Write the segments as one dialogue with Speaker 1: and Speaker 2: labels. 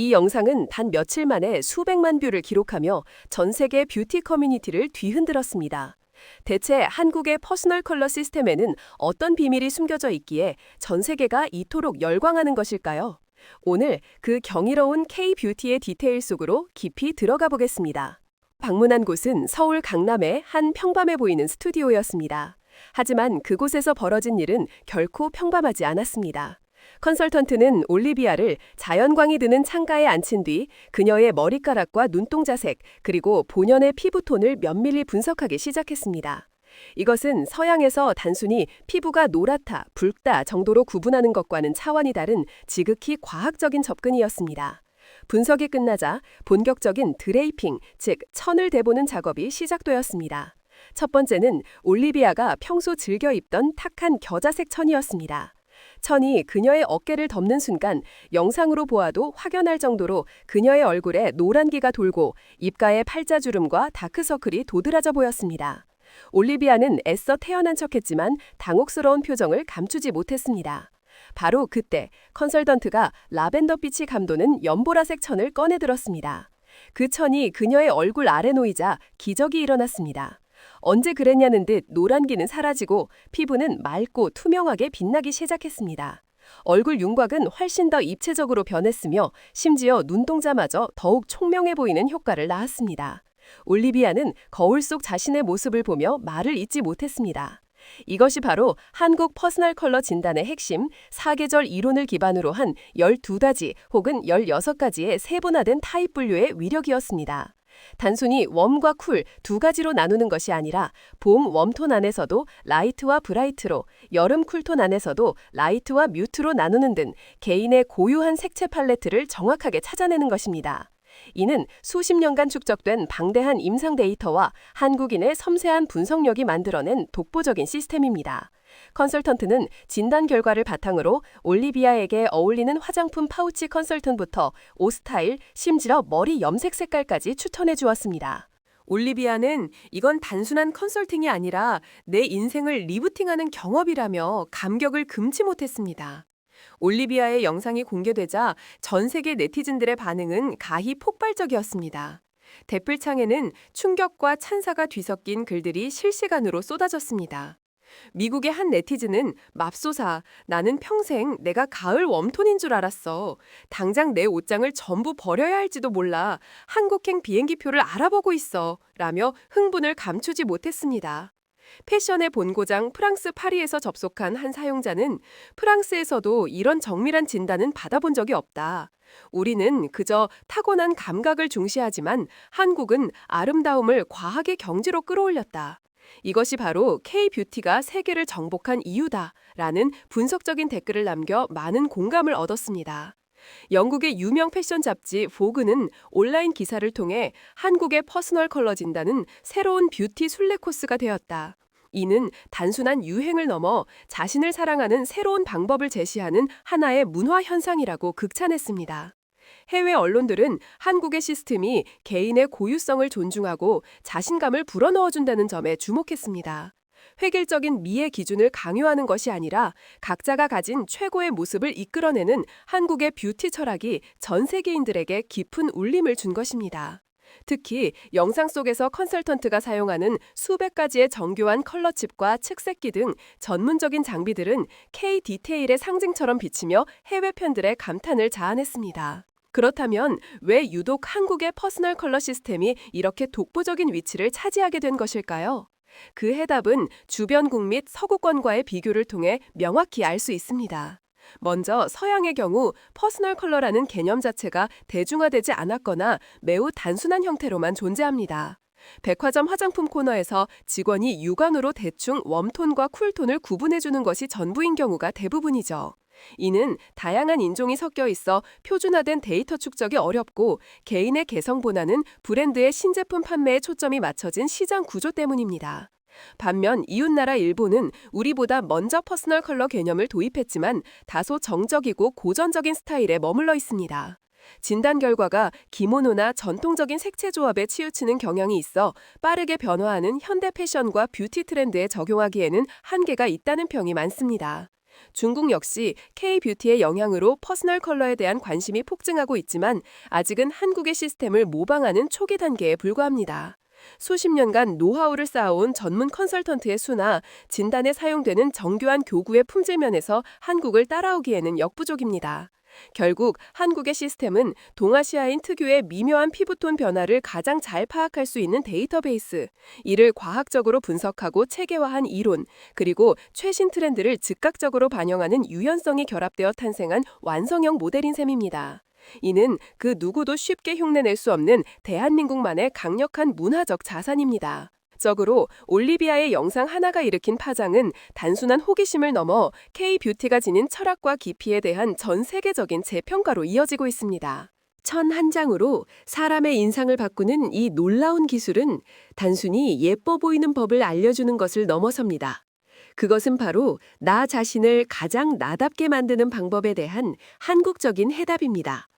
Speaker 1: 이 영상은 단 며칠 만에 수백만 뷰를 기록하며 전 세계 뷰티 커뮤니티를 뒤흔들었습니다. 대체 한국의 퍼스널 컬러 시스템에는 어떤 비밀이 숨겨져 있기에 전 세계가 이토록 열광하는 것일까요? 오늘 그 경이로운 K-뷰티의 디테일 속으로 깊이 들어가 보겠습니다. 방문한 곳은 서울 강남의 한 평범해 보이는 스튜디오였습니다. 하지만 그곳에서 벌어진 일은 결코 평범하지 않았습니다. 컨설턴트는 올리비아를 자연광이 드는 창가에 앉힌 뒤 그녀의 머리카락과 눈동자색 그리고 본연의 피부톤을 면밀히 분석하기 시작했습니다. 이것은 서양에서 단순히 피부가 노랗다, 붉다 정도로 구분하는 것과는 차원이 다른 지극히 과학적인 접근이었습니다. 분석이 끝나자 본격적인 드레이핑, 즉 천을 대보는 작업이 시작되었습니다. 첫 번째는 올리비아가 평소 즐겨 입던 탁한 겨자색 천이었습니다. 천이 그녀의 어깨를 덮는 순간 영상으로 보아도 확연할 정도로 그녀의 얼굴에 노란기가 돌고 입가에 팔자주름과 다크서클이 도드라져 보였습니다. 올리비아는 애써 태어난 척했지만 당혹스러운 표정을 감추지 못했습니다. 바로 그때 컨설턴트가 라벤더빛이 감도는 연보라색 천을 꺼내 들었습니다. 그 천이 그녀의 얼굴 아래 놓이자 기적이 일어났습니다. 언제 그랬냐는 듯 노란기는 사라지고 피부는 맑고 투명하게 빛나기 시작했습니다. 얼굴 윤곽은 훨씬 더 입체적으로 변했으며 심지어 눈동자마저 더욱 총명해 보이는 효과를 낳았습니다. 올리비아는 거울 속 자신의 모습을 보며 말을 잇지 못했습니다. 이것이 바로 한국 퍼스널 컬러 진단의 핵심 사계절 이론을 기반으로 한 12가지 혹은 16가지의 세분화된 타입 분류의 위력이었습니다. 단순히 웜과 쿨 두 가지로 나누는 것이 아니라 봄 웜톤 안에서도 라이트와 브라이트로, 여름 쿨톤 안에서도 라이트와 뮤트로 나누는 등 개인의 고유한 색채 팔레트를 정확하게 찾아내는 것입니다. 이는 수십 년간 축적된 방대한 임상 데이터와 한국인의 섬세한 분석력이 만들어낸 독보적인 시스템입니다. 컨설턴트는 진단 결과를 바탕으로 올리비아에게 어울리는 화장품 파우치 컨설턴부터 옷 스타일, 심지어 머리 염색 색깔까지 추천해 주었습니다. 올리비아는 이건 단순한 컨설팅이 아니라 내 인생을 리부팅하는 경험이라며 감격을 금치 못했습니다. 올리비아의 영상이 공개되자 전 세계 네티즌들의 반응은 가히 폭발적이었습니다. 댓글창에는 충격과 찬사가 뒤섞인 글들이 실시간으로 쏟아졌습니다. 미국의 한 네티즌은 맙소사, 나는 평생 내가 가을 웜톤인 줄 알았어. 당장 내 옷장을 전부 버려야 할지도 몰라. 한국행 비행기표를 알아보고 있어. 라며 흥분을 감추지 못했습니다. 패션의 본고장 프랑스 파리에서 접속한 한 사용자는 프랑스에서도 이런 정밀한 진단은 받아본 적이 없다. 우리는 그저 타고난 감각을 중시하지만 한국은 아름다움을 과하게 경지로 끌어올렸다. 이것이 바로 K-뷰티가 세계를 정복한 이유다라는 분석적인 댓글을 남겨 많은 공감을 얻었습니다. 영국의 유명 패션 잡지 보그는 온라인 기사를 통해 한국의 퍼스널 컬러 진단은 새로운 뷰티 순례 코스가 되었다. 이는 단순한 유행을 넘어 자신을 사랑하는 새로운 방법을 제시하는 하나의 문화 현상이라고 극찬했습니다. 해외 언론들은 한국의 시스템이 개인의 고유성을 존중하고 자신감을 불어넣어준다는 점에 주목했습니다. 획일적인 미의 기준을 강요하는 것이 아니라 각자가 가진 최고의 모습을 이끌어내는 한국의 뷰티 철학이 전 세계인들에게 깊은 울림을 준 것입니다. 특히 영상 속에서 컨설턴트가 사용하는 수백 가지의 정교한 컬러칩과 측색기 등 전문적인 장비들은 K 디테일의 상징처럼 비치며 해외 팬들의 감탄을 자아냈습니다. 그렇다면 왜 유독 한국의 퍼스널 컬러 시스템이 이렇게 독보적인 위치를 차지하게 된 것일까요? 그 해답은 주변국 및 서구권과의 비교를 통해 명확히 알 수 있습니다. 먼저 서양의 경우 퍼스널 컬러라는 개념 자체가 대중화되지 않았거나 매우 단순한 형태로만 존재합니다. 백화점 화장품 코너에서 직원이 육안으로 대충 웜톤과 쿨톤을 구분해주는 것이 전부인 경우가 대부분이죠. 이는 다양한 인종이 섞여 있어 표준화된 데이터 축적이 어렵고 개인의 개성보다는 브랜드의 신제품 판매에 초점이 맞춰진 시장 구조 때문입니다. 반면 이웃나라 일본은 우리보다 먼저 퍼스널 컬러 개념을 도입했지만 다소 정적이고 고전적인 스타일에 머물러 있습니다. 진단 결과가 기모노나 전통적인 색채 조합에 치우치는 경향이 있어 빠르게 변화하는 현대 패션과 뷰티 트렌드에 적용하기에는 한계가 있다는 평이 많습니다. 중국 역시 K-뷰티의 영향으로 퍼스널 컬러에 대한 관심이 폭증하고 있지만 아직은 한국의 시스템을 모방하는 초기 단계에 불과합니다. 수십 년간 노하우를 쌓아온 전문 컨설턴트의 수나 진단에 사용되는 정교한 교구의 품질 면에서 한국을 따라오기에는 역부족입니다. 결국 한국의 시스템은 동아시아인 특유의 미묘한 피부톤 변화를 가장 잘 파악할 수 있는 데이터베이스, 이를 과학적으로 분석하고 체계화한 이론, 그리고 최신 트렌드를 즉각적으로 반영하는 유연성이 결합되어 탄생한 완성형 모델인 셈입니다. 이는 그 누구도 쉽게 흉내낼 수 없는 대한민국만의 강력한 문화적 자산입니다. 적으로 올리비아의 영상 하나가 일으킨 파장은 단순한 호기심을 넘어 K-뷰티가 지닌 철학과 깊이에 대한 전 세계적인 재평가로 이어지고 있습니다. 천 한 장으로 사람의 인상을 바꾸는 이 놀라운 기술은 단순히 예뻐 보이는 법을 알려주는 것을 넘어섭니다. 그것은 바로 나 자신을 가장 나답게 만드는 방법에 대한 한국적인 해답입니다.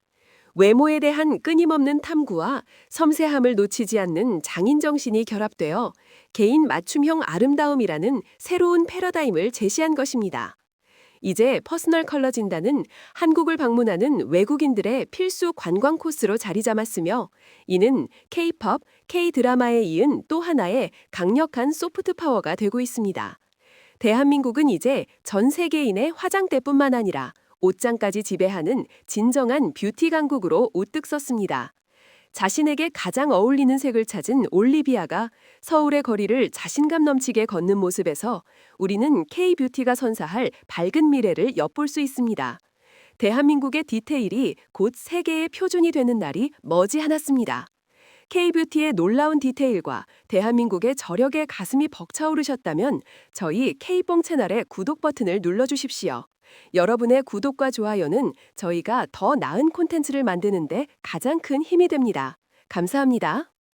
Speaker 1: 외모에 대한 끊임없는 탐구와 섬세함을 놓치지 않는 장인 정신이 결합되어 개인 맞춤형 아름다움이라는 새로운 패러다임을 제시한 것입니다. 이제 퍼스널 컬러 진단은 한국을 방문하는 외국인들의 필수 관광 코스로 자리 잡았으며 이는 K-팝, K-드라마에 이은 또 하나의 강력한 소프트 파워가 되고 있습니다. 대한민국은 이제 전 세계인의 화장대뿐만 아니라 옷장까지 지배하는 진정한 뷰티 강국으로 우뚝 섰습니다. 자신에게 가장 어울리는 색을 찾은 올리비아가 서울의 거리를 자신감 넘치게 걷는 모습에서 우리는 K-뷰티가 선사할 밝은 미래를 엿볼 수 있습니다. 대한민국의 디테일이 곧 세계의 표준이 되는 날이 머지않았습니다. K-뷰티의 놀라운 디테일과 대한민국의 저력에 가슴이 벅차오르셨다면 저희 K뽕 채널의 구독 버튼을 눌러주십시오. 여러분의 구독과 좋아요는 저희가 더 나은 콘텐츠를 만드는데 가장 큰 힘이 됩니다. 감사합니다.